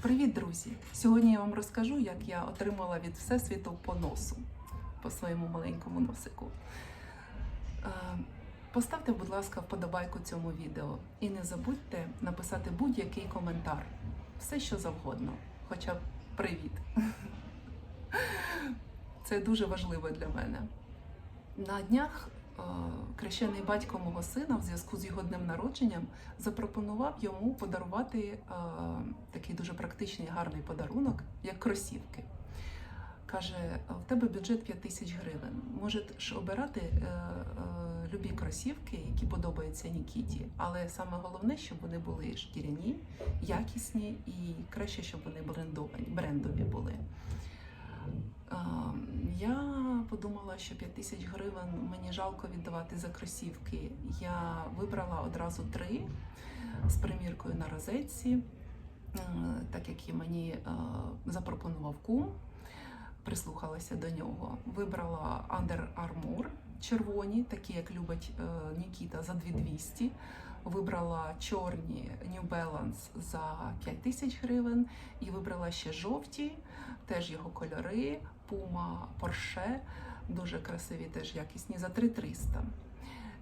Привіт, друзі! Сьогодні я вам розкажу, як я отримала від Всесвіту по носу, по своєму маленькому носику. Е, Поставте, будь ласка, вподобайку цьому відео і не забудьте написати будь-який коментар. Все, що завгодно, хоча б привіт. Це дуже важливо для мене. На днях крещений батько мого сина в зв'язку з його днем народженням запропонував йому подарувати е, такий дуже практичний гарний подарунок, як кросівки. Каже: в тебе бюджет 5 тисяч гривень. Можеш обирати е, е, любі кросівки, які подобаються Нікіті, але саме головне, щоб вони були шкіряні, якісні і краще, щоб вони брендовані, брендові були. Е, Я подумала, що 5 тисяч гривень мені жалко віддавати за кросівки. Я вибрала одразу три з приміркою на розетці, е, так як і мені е, запропонував кум. Прислухалася до нього. Вибрала Under Armour червоні, такі як любить е, Нікіта за 2200. Вибрала чорні New Balance за 5 тисяч гривень і вибрала ще жовті, теж його кольори, Puma Porsche, дуже красиві, теж якісні за 3300.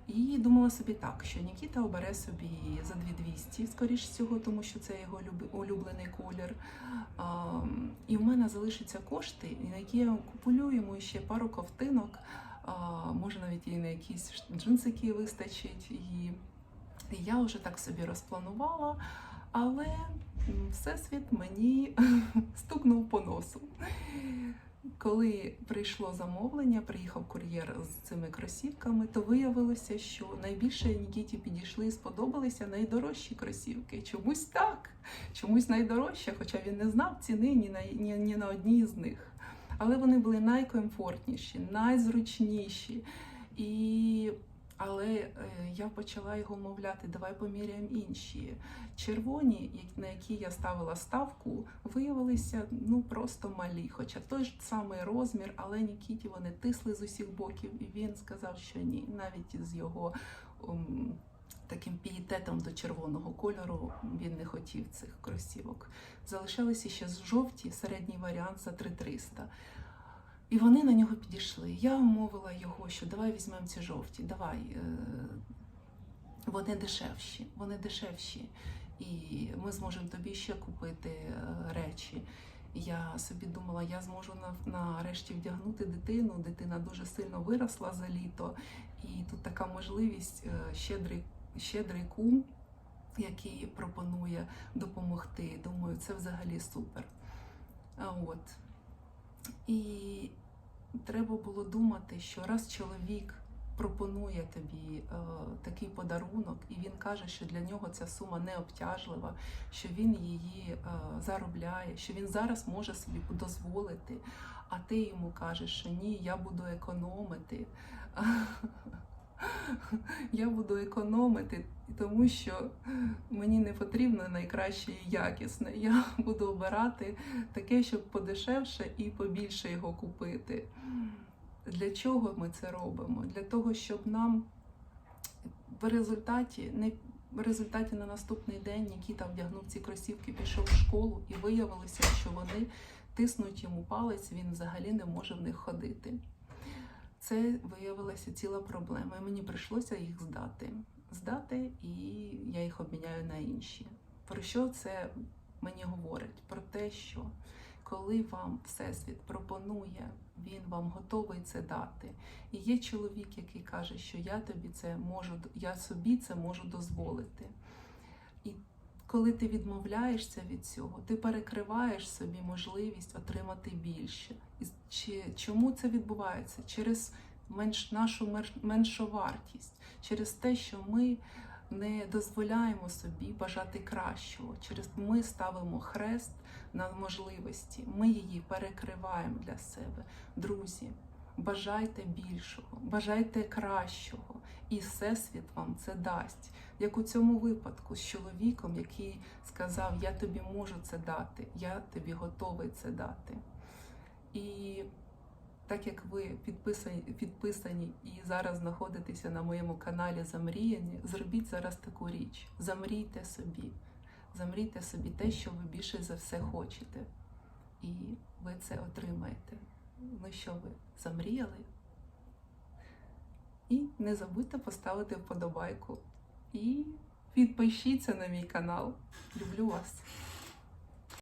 І думала собі так, що Нікіта обере собі за 2200, скоріш всього, тому що це його улюблений колір. І в мене залишаться кошти, на які я куплю йому ще пару ковтинок, може навіть і на якісь джинсики вистачить. І я вже так собі розпланувала, але всесвіт мені стукнув по носу. Коли прийшло замовлення, приїхав кур'єр з цими кросівками, то виявилося, що найбільше Нікіті підійшли і сподобалися найдорожчі кросівки. Чомусь так, чомусь найдорожче, хоча він не знав ціни ні на, ні, ні на одній з них. Але вони були найкомфортніші, найзручніші. І... Але е, я почала його мовляти, давай поміряємо інші. Червоні, на які я ставила ставку, виявилися ну просто малі. Хоча той ж самий розмір, але Нікіті вони тисли з усіх боків, і він сказав, що ні, навіть з його ум, таким пієтетом до червоного кольору він не хотів цих кросівок. Залишалися ще жовті, середній варіант за 3300. І вони на нього підійшли. Я умовила його, що давай візьмемо ці жовті, давай. е, Вони дешевші, вони дешевші. І ми зможемо тобі ще купити е, речі. Я собі думала, я зможу нарешті вдягнути дитину. Дитина дуже сильно виросла за літо, і тут така можливість е, щедрий, щедрий кум, який пропонує допомогти. Думаю, це взагалі супер. От. І треба було думати, що раз чоловік пропонує тобі е, такий подарунок, і він каже, що для нього ця сума не обтяжлива, що він її е, заробляє, що він зараз може собі дозволити, а ти йому кажеш, що ні, я буду економити. Я буду економити, тому що мені не потрібно найкраще і якісне. Я буду обирати таке, щоб подешевше і побільше його купити. Для чого ми це робимо? Для того, щоб нам в результаті не в результаті на наступний день Нікіта вдягнув ці кросівки, пішов в школу і виявилося, що вони тиснуть йому палець, він взагалі не може в них ходити. Це виявилася ціла проблема. І мені прийшлося їх здати. Здати, і я їх обміняю на інші. Про що це мені говорить? Про те, що коли вам Всесвіт пропонує, він вам готовий це дати. І є чоловік, який каже, що я тобі це можу, я собі це можу дозволити. І коли ти відмовляєшся від цього, ти перекриваєш собі можливість отримати більше. І чи, чому це відбувається? Через менш, нашу менш- меншовартість, через те, що ми не дозволяємо собі бажати кращого. Через ми ставимо хрест на можливості, ми її перекриваємо для себе. Друзі, бажайте більшого, бажайте кращого, і всесвіт вам це дасть. Як у цьому випадку з чоловіком, який сказав: Я тобі можу це дати, я тобі готовий це дати. І так як ви підписані, підписані і зараз знаходитеся на моєму каналі Замріяні, зробіть зараз таку річ. Замрійте собі. Замрійте собі те, що ви більше за все хочете. І ви це отримаєте. Ну що ви замріяли? І не забудьте поставити вподобайку. І підпишіться на мій канал. Люблю вас!